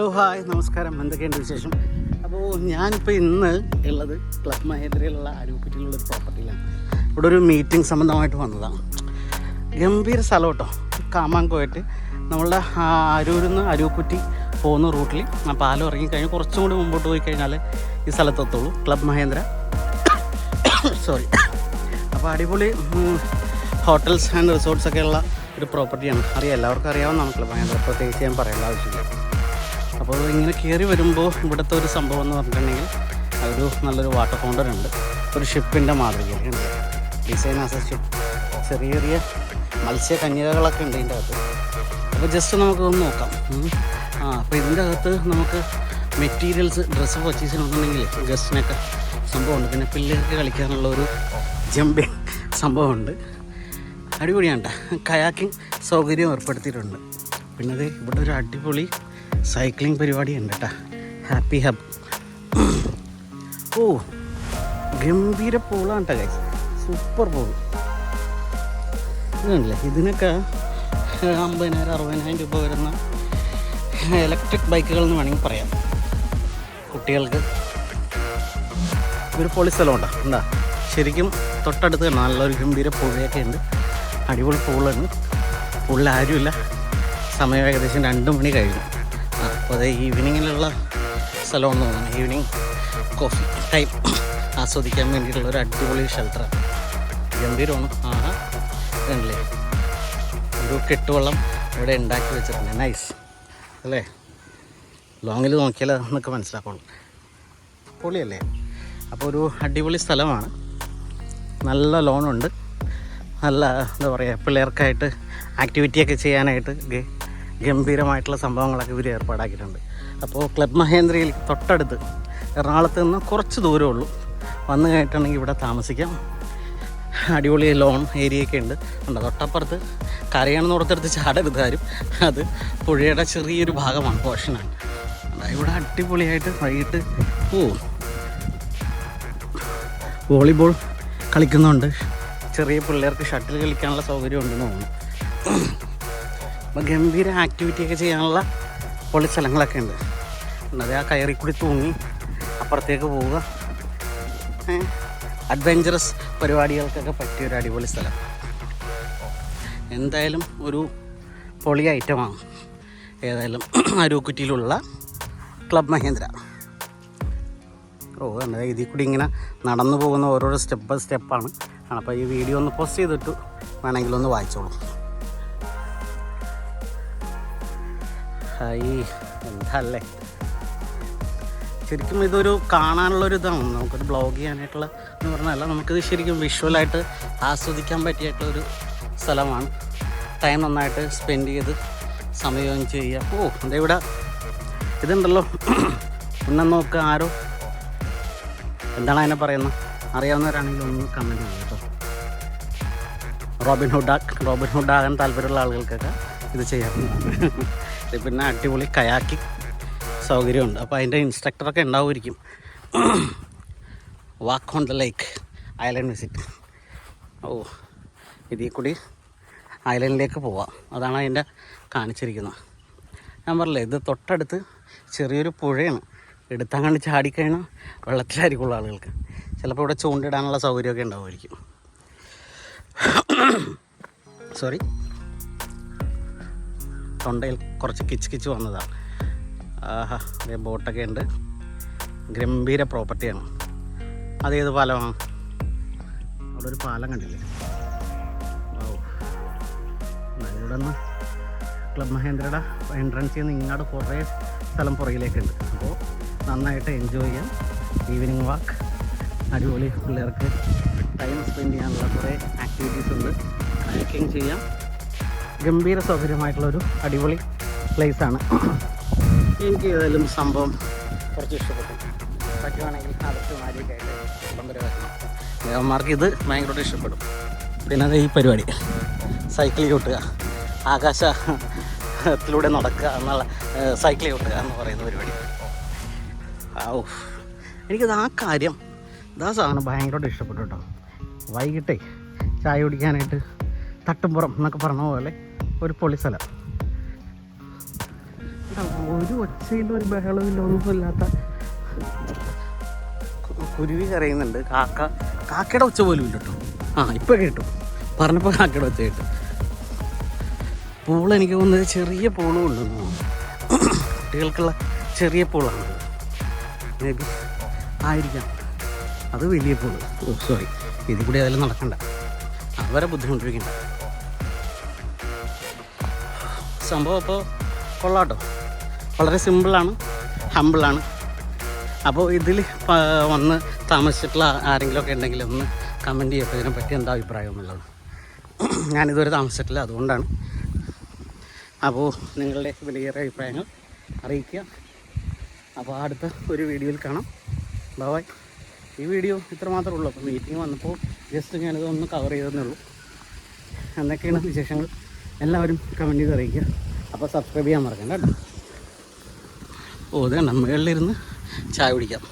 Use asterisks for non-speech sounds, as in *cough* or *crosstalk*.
Hello hi നമസ്കാരം. എന്തൊക്കെയുണ്ട് വിശേഷം? അപ്പോൾ ഞാനിപ്പോൾ ഇന്ന് ഉള്ളത് ക്ലബ് മഹേന്ദ്രയിലുള്ള അരൂപ്പറ്റിലുള്ള ഒരു പ്രോപ്പർട്ടിയിലാണ്. ഇവിടെ ഒരു മീറ്റിംഗ് സംബന്ധമായിട്ട് വന്നതാണ്. ഗംഭീര സ്ഥലം കേട്ടോ. കാമാങ്കോയിട്ട് നമ്മളുടെ അരൂരിൽ നിന്ന് അരൂക്കുറ്റി പോകുന്ന റൂട്ടിൽ ആ പാലം ഇറങ്ങിക്കഴിഞ്ഞ് കുറച്ചും കൂടി മുമ്പോട്ട് പോയി കഴിഞ്ഞാൽ ഈ സ്ഥലത്തെത്തുള്ളൂ ക്ലബ് മഹേന്ദ്ര. സോറി അപ്പോൾ അടിപൊളി ഹോട്ടൽസ് ആൻഡ് റിസോർട്ട്സ് ഒക്കെ ഒരു പ്രോപ്പർട്ടിയാണ്. അറിയാം എല്ലാവർക്കും അറിയാവുന്നതാണ് ക്ലബ് മഹേന്ദ്ര. പ്രത്യേകിച്ച് ഞാൻ പറയേണ്ട ആവശ്യമില്ല. അപ്പോൾ ഇങ്ങനെ കയറി വരുമ്പോൾ ഇവിടുത്തെ ഒരു സംഭവം എന്ന് പറഞ്ഞിട്ടുണ്ടെങ്കിൽ ഒരു നല്ലൊരു വാട്ടർ ഫൗണ്ടൻ ഉണ്ട്. ഒരു ഷിപ്പിന്റെ മാതൃകയാണ്. ഡിസൈൻ ആസ് ഷിപ്പ് ചെറിയ ചെറിയ മത്സ്യ കന്യകകളൊക്കെ ഉണ്ട് ഇതിന്റെ അകത്ത്. അപ്പോൾ ജസ്റ്റ് നമുക്ക് ഒന്ന് നോക്കാം. ആ അപ്പോൾ ഇതിന്റെ അകത്ത് നമുക്ക് മെറ്റീരിയൽസ് ഡ്രസ്സ് പർച്ചേസ് ചെയ്യണമെന്നുണ്ടെങ്കിൽ ഗസ്റ്റിനൊക്കെ സംഭവമുണ്ട് പിന്നെ പിള്ളേർക്ക് കളിക്കാനുള്ള ഒരു ജമ്പിങ് സംഭവമുണ്ട് അടിപൊളിയാണ് ട്ടോ. കയാക്കിംഗ് സൗകര്യം ഏർപ്പെടുത്തിയിട്ടുണ്ട്. പിന്നെ അത് ഇവിടെ ഒരു അടിപൊളി സൈക്ലിംഗ് പരിപാടി ഉണ്ട് കേട്ടോ ഹാപ്പി ഹബ്. ഓ ഗംഭീര പൂളാണ് കേട്ടോ ഗൈസ് സൂപ്പർ പൂൾ. ഇതുണ്ടല്ലേ ഇതിനൊക്കെ അമ്പതിനായിരം അറുപതിനായിരം രൂപ വരുന്ന ഇലക്ട്രിക് ബൈക്കുകൾ എന്ന് വേണമെങ്കിൽ പറയാം. കുട്ടികൾക്ക്. ഒരു പൊളി സ്ഥലമുണ്ടോ എന്താ ശരിക്കും തൊട്ടടുത്ത് നല്ലൊരു ഗംഭീര പുഴയൊക്കെ ഉണ്ട്. അടിപൊളി പൂളാണ് പൂളിൽ ആരുമില്ല. സമയം ഏകദേശം രണ്ട് മണി കഴിഞ്ഞു. അത് ഈവനിങ്ങിലുള്ള സ്ഥലമെന്ന് തോന്നുന്നു. ഈവനിങ് കോഫി ടൈം ആസ്വദിക്കാൻ വേണ്ടിയിട്ടുള്ള ഒരു അടിപൊളി ഷെൽട്ടറാണ് ഗംഭീരമാണ്. ആ ഇതല്ലേ? ഒരു കെട്ടുവെള്ളം ഇവിടെ ഉണ്ടാക്കി വെച്ചിട്ടുണ്ട്. നൈസ് അല്ലേ? ലോങ്ങിൽ നോക്കിയാൽ എന്നൊക്കെ മനസ്സിലാക്കുള്ളൂ. പൊളിയല്ലേ അപ്പോൾ ഒരു അടിപൊളി സ്ഥലമാണ്. നല്ല ലോണുണ്ട് നല്ല എന്താ പറയുക പിള്ളേർക്കായിട്ട് ആക്ടിവിറ്റിയൊക്കെ ചെയ്യാനായിട്ട് ഗംഭീരമായിട്ടുള്ള സംഭവങ്ങളൊക്കെ ഇവർ ഏർപ്പാടാക്കിയിട്ടുണ്ട്. അപ്പോൾ ക്ലബ് മഹേന്ദ്രയിൽ തൊട്ടടുത്ത് എറണാകുളത്ത് നിന്ന് കുറച്ച് ദൂരമേ ഉള്ളൂ. വന്നു കഴിഞ്ഞിട്ടുണ്ടെങ്കിൽ ഇവിടെ താമസിക്കാം. അടിപൊളി ലോൺ ഏരിയയൊക്കെ ഉണ്ട്. ഉണ്ട് തൊട്ടപ്പുറത്ത് കരയാണെന്ന് ഓർത്തെടുത്ത് ചാടരുത് ആരും. അത് പുഴയുടെ ചെറിയൊരു ഭാഗമാണ് പോർഷനാണ് ഇവിടെ അടിപൊളിയായിട്ട് വൈകിട്ട് ഓ വോളിബോൾ കളിക്കുന്നുണ്ട്. ചെറിയ പിള്ളേർക്ക് ഷട്ടിൽ കളിക്കാനുള്ള സൗകര്യം ഉണ്ടെന്ന് തോന്നുന്നു. ഗംഭീര ആക്ടിവിറ്റിയൊക്കെ ചെയ്യാനുള്ള പൊളി സ്ഥലങ്ങളൊക്കെ ഉണ്ട്. അത് ആ കയറി കൂടി തൂങ്ങി അപ്പുറത്തേക്ക് പോവുക. അഡ്വഞ്ചറസ് പരിപാടികൾക്കൊക്കെ പറ്റിയ ഒരു അടിപൊളി സ്ഥലം. എന്തായാലും ഒരു പൊളി ഐറ്റമാണ് ഏതായാലും അരൂക്കുറ്റിയിലുള്ള ക്ലബ് മഹേന്ദ്ര. ഓ എന്താ ഇതിൽ കൂടി ഇങ്ങനെ നടന്നു പോകുന്ന ഓരോരോ സ്റ്റെപ്പ് ബൈ സ്റ്റെപ്പാണ്. അപ്പോൾ ഈ വീഡിയോ ഒന്ന് പോസ്റ്റ് ചെയ്തിട്ട് വേണമെങ്കിലൊന്ന് വായിച്ചോളൂ. ഹായ് എന്തല്ലേ? ശരിക്കും ഇതൊരു കാണാനുള്ളൊരു ഇതാണ് നമുക്കൊരു ബ്ലോഗ് ചെയ്യാനായിട്ടുള്ള എന്ന് പറഞ്ഞാൽ നമുക്കിത് ശരിക്കും വിഷ്വലായിട്ട് ആസ്വദിക്കാൻ പറ്റിയിട്ടുള്ളൊരു സ്ഥലമാണ്. ടൈം നന്നായിട്ട് സ്പെൻഡ് ചെയ്ത് സമയം ചെയ്യുക. ഓ എന്താ ഇവിടെ? ഇതുണ്ടല്ലോ. ഒന്ന് നോക്കുക ആരോ. എന്താണ് അതിനെ പറയുന്നത്? അറിയാവുന്നവരാണെങ്കിൽ ഒന്ന് കമന്റ് ചെയ്യാം കേട്ടോ. റോബിൻഹുഡ് റോബിൻഹുഡ് റോബിൻ ഹുഡ് ആകാൻ താല്പര്യമുള്ള ആളുകൾക്കൊക്കെ ഇത് ഇത് പിന്നെ അടിപൊളി കയാക്കി സൗകര്യമുണ്ട്. അപ്പോൾ അതിന്റെ ഇൻസ്ട്രക്ടറൊക്കെ ഉണ്ടാവുമായിരിക്കും. Walk on the lake island visit ഓ ഇതിൽ കൂടി ഐലൻഡിലേക്ക് പോവാം. അതാണ് അതിന്റെ കാണിച്ചിരിക്കുന്നത്. ഞാൻ പറഞ്ഞില്ലേ ഇത് തൊട്ടടുത്ത് ചെറിയൊരു പുഴയാണ്. എടുത്താൽ കണ്ട് ചാടിക്കഴിഞ്ഞാൽ വെള്ളത്തിലായിരിക്കുള്ള ആളുകൾക്ക്. ചിലപ്പോൾ ഇവിടെ ചൂണ്ടിടാനുള്ള സൗകര്യമൊക്കെ ഉണ്ടാവുമായിരിക്കും. *coughs* സോറി തൊണ്ടയിൽ കുറച്ച് കിച്ച് കിച്ച് വന്നതാണ്. ആഹാ ബോട്ടൊക്കെ ഉണ്ട്. ഗംഭീര പ്രോപ്പർട്ടിയാണ് അതേത് പാലമാണ് അവിടെ ഒരു പാലം കണ്ടില്ലേ? ഇവിടെ നിന്ന് ക്ലബ് മഹേന്ദ്രയുടെ എൻട്രൻസിൽ ചെയ്യുന്ന ഇങ്ങോട്ട് കുറേ സ്ഥലം പുറകിലേക്കുണ്ട് അപ്പോൾ നന്നായിട്ട് എൻജോയ് ചെയ്യാം. ഈവനിങ് വാക്ക് അടിപൊളി പിള്ളേർക്ക് ടൈം സ്പെൻഡ് ചെയ്യാനുള്ള കുറേ ആക്ടിവിറ്റീസ് ഉണ്ട്. ഹൈക്കിങ് ചെയ്യാം. ഗംഭീര സൗകര്യമായിട്ടുള്ളൊരു അടിപൊളി പ്ലേസാണ് എനിക്ക് ഏതായാലും സംഭവം കുറച്ച് ഇഷ്ടപ്പെട്ടു. പറ്റുവാണെങ്കിൽ ദേവന്മാർക്ക് ഇത് ഭയങ്കരമായിട്ട് ഇഷ്ടപ്പെടും. പിന്നെ ഈ പരിപാടി. സൈക്കിൾ ചവിട്ടുക ആകാശത്തിലൂടെ നടക്കുക എന്നുള്ള സൈക്കിൾ ചവിട്ടുക എന്ന് പറയുന്ന പരിപാടി. ഓ എനിക്കത് ആ കാര്യം ഇതാ സാധനം ഭയങ്കരമായിട്ട് ഇഷ്ടപ്പെട്ടു കേട്ടോ. വൈകിട്ടേ ചായ കുടിക്കാനായിട്ട് തട്ടുംപുറം എന്നൊക്കെ പറഞ്ഞ പോലെ ഒരു പൊളി സ്ഥലം ഒരു ഒച്ചയിലും ഒരു ബഹളമില്ല ഇല്ലാത്ത കുരുവി കരയുന്നുണ്ട്. കാക്ക കാക്കയുടെ ഒച്ച പോലും ഇല്ല കേട്ടോ. ആ ഇപ്പം കേട്ടു. പറഞ്ഞപ്പോൾ കാക്കയുടെ ഒച്ച കേട്ടു. പൂൾ എനിക്ക് തോന്നുന്നത് ചെറിയ പൂളും ഉണ്ട് കുട്ടികൾക്കുള്ള ചെറിയ പൂളാണ് മേ ബി ആയിരിക്കാം. അത് വലിയ പൂൾ. ഓ സോറി ഇതിൽ കൂടി അതെല്ലാം നടക്കണ്ട. അവരെ ബുദ്ധിമുട്ടിപ്പിക്കണ്ട. സംഭവം അപ്പോൾ കൊള്ളാട്ടോ. വളരെ സിമ്പിളാണ് ഹമ്പിളാണ് അപ്പോൾ ഇതിൽ വന്ന് താമസിച്ചിട്ടുള്ള ആരെങ്കിലുമൊക്കെ ഉണ്ടെങ്കിൽ ഒന്ന് കമന്റ് ചെയ്യപ്പോൾ ഇതിനെ പറ്റി എന്താ അഭിപ്രായം എന്നുള്ളത്. ഞാനിതുവരെ താമസിച്ചിട്ടില്ല അതുകൊണ്ടാണ്. അപ്പോൾ നിങ്ങളുടെ വിലയേറെ അഭിപ്രായങ്ങൾ അറിയിക്കുക. അപ്പോൾ അടുത്ത ഒരു വീഡിയോയിൽ കാണാം. ബൈ ഈ വീഡിയോ ഇത്ര മാത്രമേ ഉള്ളൂ. അപ്പോൾ മീറ്റിംഗ് വന്നപ്പോൾ ജസ്റ്റ് ഞാനിത് ഒന്ന് കവർ ചെയ്തതേ ഉള്ളൂ. എന്തൊക്കെയാണ് വിശേഷങ്ങൾ? എല്ലാവരും കമന്റ് ചെയ്ത് അറിയിക്കുക. അപ്പോൾ സബ്സ്ക്രൈബ് ചെയ്യാൻ മറക്കണ്ട കേട്ടോ. ഓ ഇത് കണ്ട മുകളിലിരുന്ന് ചായ കുടിക്കാം.